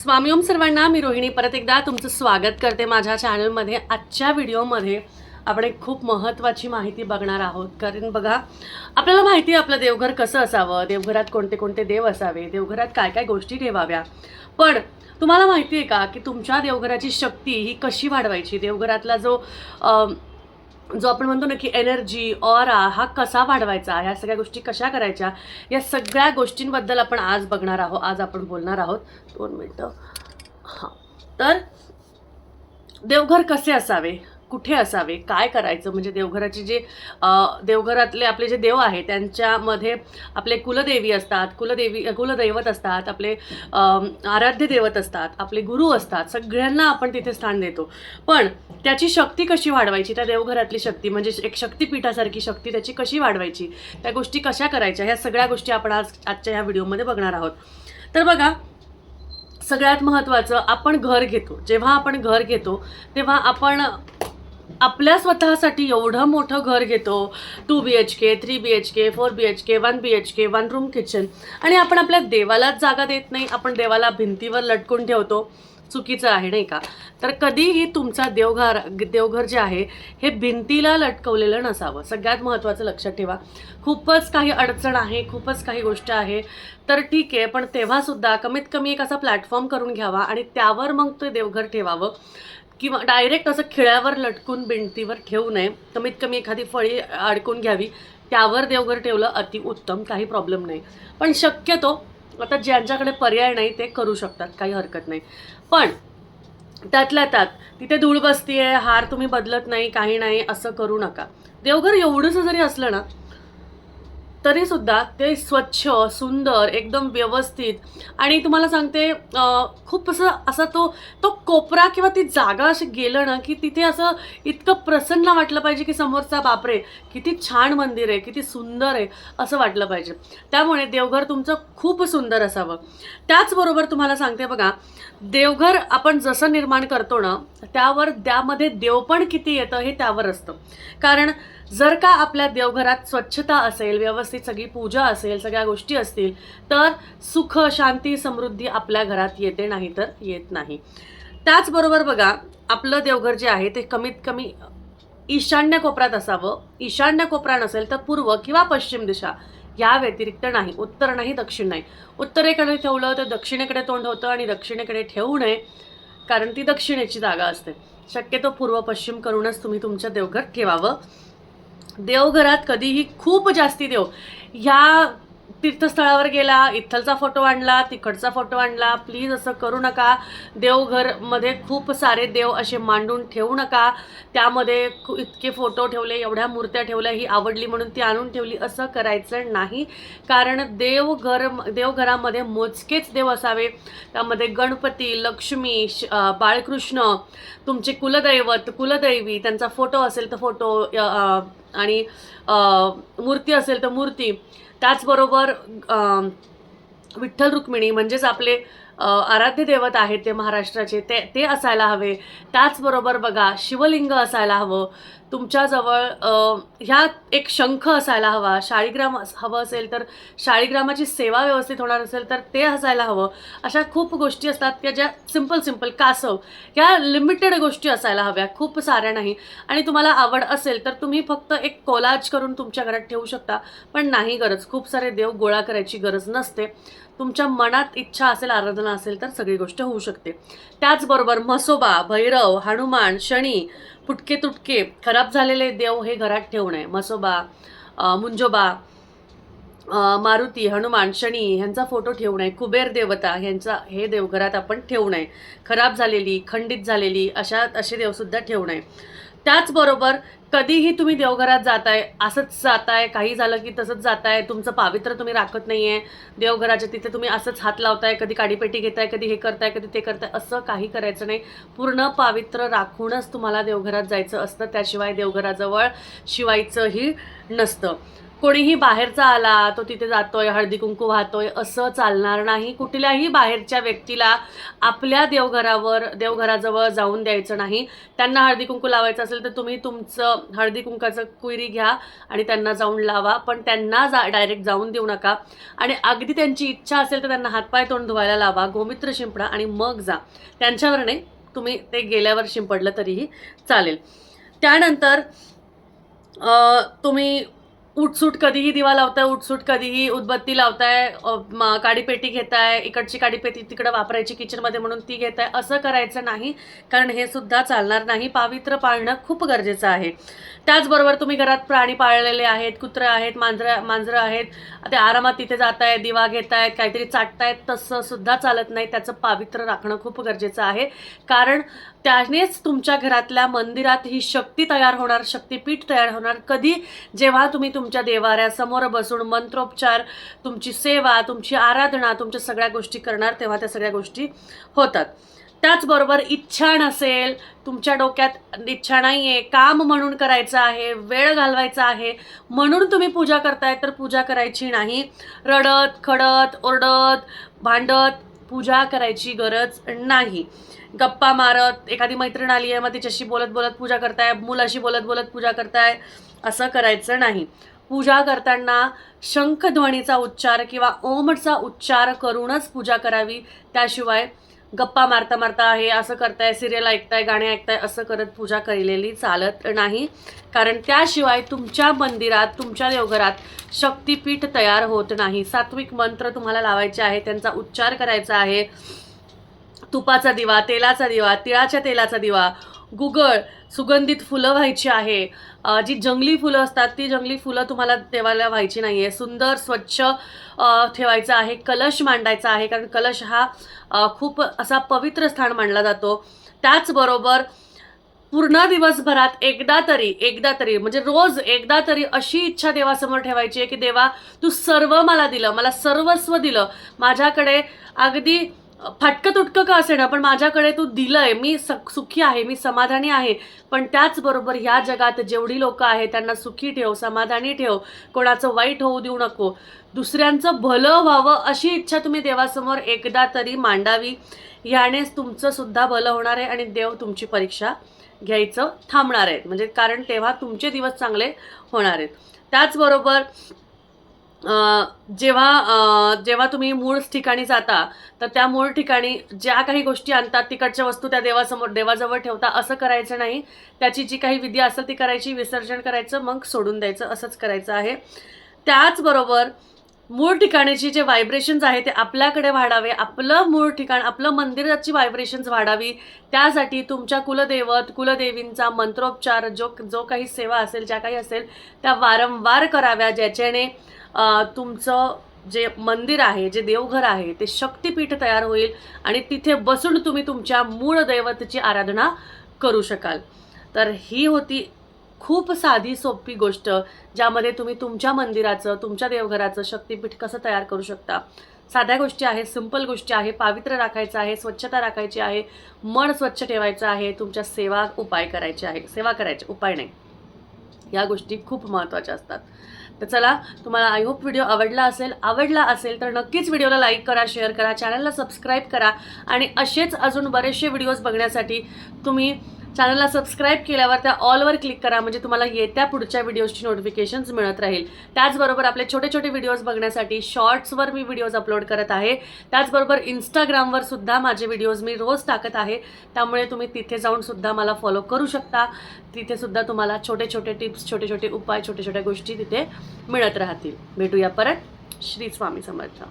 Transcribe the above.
स्वामी ओम सर्वांना मी रोहिणी. परत एकदा तुमचं स्वागत करते माझ्या चॅनलमध्ये. आजच्या व्हिडिओमध्ये आपण एक खूप महत्त्वाची माहिती बघणार आहोत. कारण बघा आपल्याला माहिती आहे आपलं देवघर कसं असावं देवघरात कोणते कोणते देव असावे देवघरात काय काय गोष्टी ठेवाव्या. पण तुम्हाला माहिती आहे का की तुमच्या देवघराची शक्ती ही कशी वाढवायची? देवघरातला जो जो आपण म्हणतो ना की एनर्जी ऑरा हा कसा वाढवायचा ह्या सगळ्या गोष्टी कशा करायच्या या सगळ्या गोष्टींबद्दल आपण आज बघणार आहोत आज आपण बोलणार आहोत. दोन मिनटं. हां. तर देवघर कसे असावे? कुठे असावे? काय करायचं? म्हणजे देवघराचे जे देवघरातले आपले जे देव आहे त्यांच्यामध्ये आपले कुलदेवी असतात कुलदेवी कुलदैवत असतात आपले आराध्य दैवत असतात आपले गुरु असतात सगळ्यांना आपण तिथे स्थान देतो. पण त्याची शक्ती कशी वाढवायची? त्या देवघरातली शक्ती म्हणजे एक शक्तीपीठासारखी शक्ती त्याची कशी वाढवायची? त्या गोष्टी कशा करायच्या? ह्या सगळ्या गोष्टी आपण आज आजच्या ह्या व्हिडिओमध्ये बघणार आहोत. तर बघा सगळ्यात महत्त्वाचं आपण घर घेतो. जेव्हा आपण घर घेतो तेव्हा आपण आपल्या स्वतःसाठी एवढं मोठं घर घेतो two B H K three B H K four B H K one B H K one room kitchen आणि आपण आपल्या देवालाच जागा देत नाही आपण देवाला भिंतीवर लटकून ठेवतो. चुकीचं आहे नाही का? तर कधीही तुमचा देवघर देवघर जे आहे हे भिंतीला लटकवलेलं नसावं. सगळ्यात महत्त्वाचं लक्षात ठेवा. खूपच काही अडचण आहे खूपच काही गोष्ट आहे. तर ठीक आहे पण तेव्हासुद्धा कमीत कमी एक असा प्लॅटफॉर्म करून घ्यावा आणि त्यावर मग ते देवघर ठेवावं. किंवा डायरेक्ट असं खिळ्यावर लटकून भिंतीवर ठेवू नये. कमीत कमी एखादी फळी अडकून घ्यावी. त्यावर देवघर ठेवलं अति उत्तम. काही प्रॉब्लेम नाही. पण शक्यतो आता ज्यांच्याकडे पर्याय नाही ते करू शकतात. काही हरकत नाही. पण त्यातल्या त्यात तिथे धूळ बसतीये हार तुम्ही बदलत नाही काही नाही असं करू नका. देवघर एवढंसं जरी असलं ना तरी सुद्धा ते स्वच्छ सुंदर एकदम व्यवस्थित. आणि तुम्हाला सांगते खूप असं असा तो तो कोपरा किंवा ती जागा अशी गेलं ना की तिथे असं इतकं प्रसन्न वाटलं पाहिजे की समोरचा बापरे किती छान मंदिर आहे किती सुंदर आहे असं वाटलं पाहिजे. त्यामुळे देवघर तुमचं खूप सुंदर असावं. त्याचबरोबर तुम्हाला सांगते बघा देवघर आपण जसं निर्माण करतो ना त्यावर त्यामध्ये देवपण किती येतं हे त्यावर असतं. कारण जर का आपल्या देवघरात स्वच्छता असेल व्यवस्थित सगळी पूजा असेल सगळ्या गोष्टी असतील तर सुख शांती समृद्धी आपल्या घरात येते नाही तर येत नाही. त्याचबरोबर बघा आपलं देवघर जे आहे ते कमीत कमी ईशान्य कोपऱ्यात असावं. ईशान्य कोपरा नसेल तर पूर्व किंवा पश्चिम दिशा या व्यतिरिक्त नाही उत्तर नाही दक्षिण नाही. उत्तरेकडे ठेवलं तर दक्षिणेकडे तोंड होतं आणि दक्षिणेकडे ठेवू नये कारण ती दक्षिणेची जागा असते. शक्यतो पूर्व पश्चिम करूनच तुम्ही तुमचं देवघर ठेवावं. देवघरात कधीही खूप जास्ती देव. ह्या तीर्थस्थळावर गेला इथलचा फोटो आणला तिकडचा फोटो आणला. प्लीज असं करू नका. देवघरमध्ये खूप सारे देव असे मांडून ठेवू नका. त्यामध्ये इतके फोटो ठेवले एवढ्या मूर्त्या ठेवल्या ही आवडली म्हणून ती आणून ठेवली. असं करायचं नाही. कारण देवघर देवघरामध्ये मोजकेच देव असावे. त्यामध्ये गणपती लक्ष्मी श- बाळकृष्ण तुमचे कुलदैवत कुलदैवी त्यांचा फोटो असेल तर फोटो आणि मूर्ती असेल तर मूर्ती. त्याचबरोबर विठ्ठल रुक्मिणी म्हणजेच आपले आराध्य दैवत आहेत ते महाराष्ट्राचे ते ते असायला हवे. त्याचबरोबर बघा शिवलिंग असायला हवं. तुमच्याजवळ ह्या एक शंख असायला हवा शाळीग्राम हवं असेल तर शाळीग्रामाची सेवा व्यवस्थित होणार असेल तर ते असायला हवं. अशा खूप गोष्टी असतात की ज्या सिंपल सिंपल कासव ह्या लिमिटेड गोष्टी असायला हव्या. खूप साऱ्या नाही. आणि तुम्हाला आवड असेल तर तुम्ही फक्त एक कोलाज करून तुमच्या घरात ठेवू शकता. पण नाही गरज. खूप सारे देव गोळा करायची गरज नसते. तुमच्या मनात इच्छा असेल आराधना असेल तर सगळी गोष्ट होऊ शकते. त्याचबरोबर म्हसोबा भैरव हनुमान शनी फुटके तुटके खराब झालेले देव हे घरात ठेवू नये मसोबा मुंजोबा मारुती हनुमान शनी ह्यांचा फोटो ठेवू नये कुबेर देवता ह्यांचा हे देवघरात आपण ठेवू नये खराब झालेली खंडित झालेली अशा असे देवसुद्धा ठेवू नये त्याचबरोबर कधीही तुम्ही देवघरात जाताय असंच जाताय काही झालं की तसंच जाताय तुमचं पावित्र तुम्ही राखत नाही आहे देवघराच्या तिथे तुम्ही असंच हात लावताय कधी काडीपेटी घेताय कधी हे करताय कधी ते करताय असं काही करायचं नाही. पूर्ण पावित्र राखूनच तुम्हाला देवघरात जायचं असतं त्याशिवाय देवघराजवळ शिवायचंही नसतं. कोणीही बाहेरचा आला तो तिथे जातोय हळदी कुंकू वाहतोय असं चालणार नाही. कुठल्याही बाहेरच्या व्यक्तीला आपल्या देवघरावर देवघराजवळ जाऊन द्यायचं नाही. त्यांना हळदी कुंकू लावायचं असेल तर तुम्ही तुमचं हळदी कुंकाचं कुयरी घ्या आणि त्यांना जाऊन लावा. पण त्यांना जा डायरेक्ट जाऊन देऊ नका. आणि अगदी त्यांची इच्छा असेल तर त्यांना हातपाय तोंड धुवायला लावा. गोमित्र शिंपडा आणि मग जा. त्यांच्यावर नाही तुम्ही ते गेल्यावर शिंपडलं तरीही चालेल. त्यानंतर तुम्ही उठसूट कधीही दिवा लावताय उठसूट कधीही उदबत्ती लावताय काडीपेटी घेताय इकडची काडीपेटी तिकडं वापरायची किचनमध्ये म्हणून ती घेताय असं करायचं नाही. कारण हे सुद्धा चालणार नाही. पावित्र पाळणं खूप गरजेचं आहे. त्याचबरोबर तुम्ही घरात प्राणी पाळलेले आहेत कुत्रं आहेत मांजरं मांजरं आहेत ते आरामात तिथे जात आहेत दिवा घेत आहेत काहीतरी चाटतायत तसं सुद्धा चालत नाही. त्याचं पावित्र राखणं खूप गरजेचं आहे. कारण त्यानेच तुमच्या घरातल्या मंदिरात ही शक्ती तयार होणार शक्तीपीठ तयार होणार. कधी? जेव्हा तुम्ही तुमच्या देवाऱ्यासमोर बसून मंत्रोपचार तुमची सेवा तुमची आराधना तुमच्या सगळ्या गोष्टी करणार तेव्हा त्या सगळ्या गोष्टी होतात. त्याचबरोबर इच्छा नसेल तुमच्या डोक्यात इच्छा नाही आहे काम म्हणून करायचं आहे वेळ घालवायचा आहे म्हणून तुम्ही पूजा करताय तर पूजा करायची नाही. रडत खडत ओरडत भांडत पूजा करायची गरज नाही. गप्पा मारत एखादी मैत्रीण आली आहे मग तिच्याशी बोलत बोलत पूजा करताय मुलाशी बोलत बोलत पूजा करताय असं करायचं नाही. पूजा करताना शंखध्वनीचा उच्चार किंवा ओमचा उच्चार करूनच पूजा करावी. त्याशिवाय गप्पा मारता मारता हे असं करताय सिरियल ऐकताय गाणे ऐकताय असं करत पूजा केलेली चालत नाही. कारण त्याशिवाय तुमच्या मंदिरात तुमच्या देवघरात शक्तीपीठ तयार होत नाही. सात्विक मंत्र तुम्हाला लावायचे आहे त्यांचा उच्चार करायचा आहे. तुपाचा दिवा तेलाचा दिवा तिळाच्या तेलाचा दिवा गुगळ सुगंधित फुलं व्हायची आहे. जी जंगली फुलं असतात ती जंगली फुलं तुम्हाला देवाला व्हायची नाही आहे सुंदर स्वच्छ ठेवायचं आहे. कलश मांडायचा आहे कारण कलश हा खूप असा पवित्र स्थान मानला जातो. त्याचबरोबर पूर्ण दिवसभरात एकदा तरी एकदा तरी म्हणजे रोज एकदा तरी अशी इच्छा देवासमोर ठेवायची आहे की देवा तू सर्व मला दिलं मला सर्वस्व दिलं. माझ्याकडे अगदी फाटकं तुटकं का असेना पण माझ्याकडे तू दिलंय. मी सख सुखी आहे मी समाधानी आहे. पण त्याचबरोबर ह्या जगात जेवढी लोकं आहेत त्यांना सुखी ठेव समाधानी ठेव. कोणाचं वाईट होऊ देऊ नको. दुसऱ्यांचं भलं व्हावं अशी इच्छा तुम्ही देवासमोर एकदा तरी मांडावी. यानेच तुमचं सुद्धा भलं होणार आहे आणि देव तुमची परीक्षा घ्यायचं थांबणार आहेत. म्हणजे कारण तेव्हा तुमचे दिवस चांगले होणार आहेत. त्याचबरोबर जेव्हा जेव्हा तुम्ही मूळ ठिकाणी जाता तर त्या मूळ ठिकाणी ज्या काही गोष्टी आणतात तिकडच्या वस्तू त्या देवासमोर देवाजवळ ठेवता असं करायचं नाही. त्याची जी काही विधी असेल ती करायची विसर्जन करायचं मग सोडून द्यायचं असंच करायचं आहे. त्याचबरोबर मूळ ठिकाणीची जे व्हायब्रेशन्स आहे ते आपल्याकडे वाढावे. आपलं मूळ ठिकाण आपलं मंदिराची व्हायब्रेशन्स वाढावी. त्यासाठी तुमच्या कुलदैवत कुलदेवींचा मंत्रोपचार जो जो काही सेवा असेल ज्या काही असेल त्या वारंवार कराव्या ज्याच्याने तुमचं जे मंदिर आहे जे देवघर आहे ते शक्तिपीठ तयार होईल आणि तिथे बसून तुम्ही तुमच्या मूळ दैवताची आराधना करू शकाल. तर ही होती खूप साधी सोपी गोष्ट ज्यामध्ये तुम्ही तुमच्या मंदिराचं तुमच्या देवघराचं शक्तिपीठ कसं तयार करू शकता. साध्या गोष्टी आहेत सिंपल गोष्टी आहे पावित्र्य राखायचं आहे स्वच्छता राखायची आहे मन स्वच्छ ठेवायचं आहे तुमच्या सेवा उपाय करायचे आहे सेवा करायचे उपाय नाही. या गोष्टी खूप महत्त्वाच्या असतात. तर चला तुम्हाला आय होप व्हिडिओ आवडला असेल आवडला असेल तर नक्कीच व्हिडिओला लाईक करा शेअर करा चॅनलला सबस्क्राईब करा. आणि असेच अजून बरेचसे व्हिडिओज बघण्यासाठी तुम्ही चॅनलला सबस्क्राईब केल्यावर त्या ऑलवर क्लिक करा म्हणजे तुम्हाला येत्या पुढच्या व्हिडिओजची नोटिफिकेशन्स मिळत राहील. त्याचबरोबर आपले छोटे छोटे व्हिडिओज बघण्यासाठी शॉर्ट्सवर मी व्हिडिओज अपलोड करत आहे. त्याचबरोबर इंस्टाग्रामवर सुद्धा माझे व्हिडिओज मी रोज टाकत आहे. त्यामुळे तुम्ही तिथे जाऊन सुद्धा मला फॉलो करू शकता. तिथे सुद्धा तुम्हाला छोटे छोटे टिप्स छोटे छोटे उपाय छोट्या छोट्या गोष्टी तिथे मिळत राहतील. भेटूया परत. श्री स्वामी समर्थ.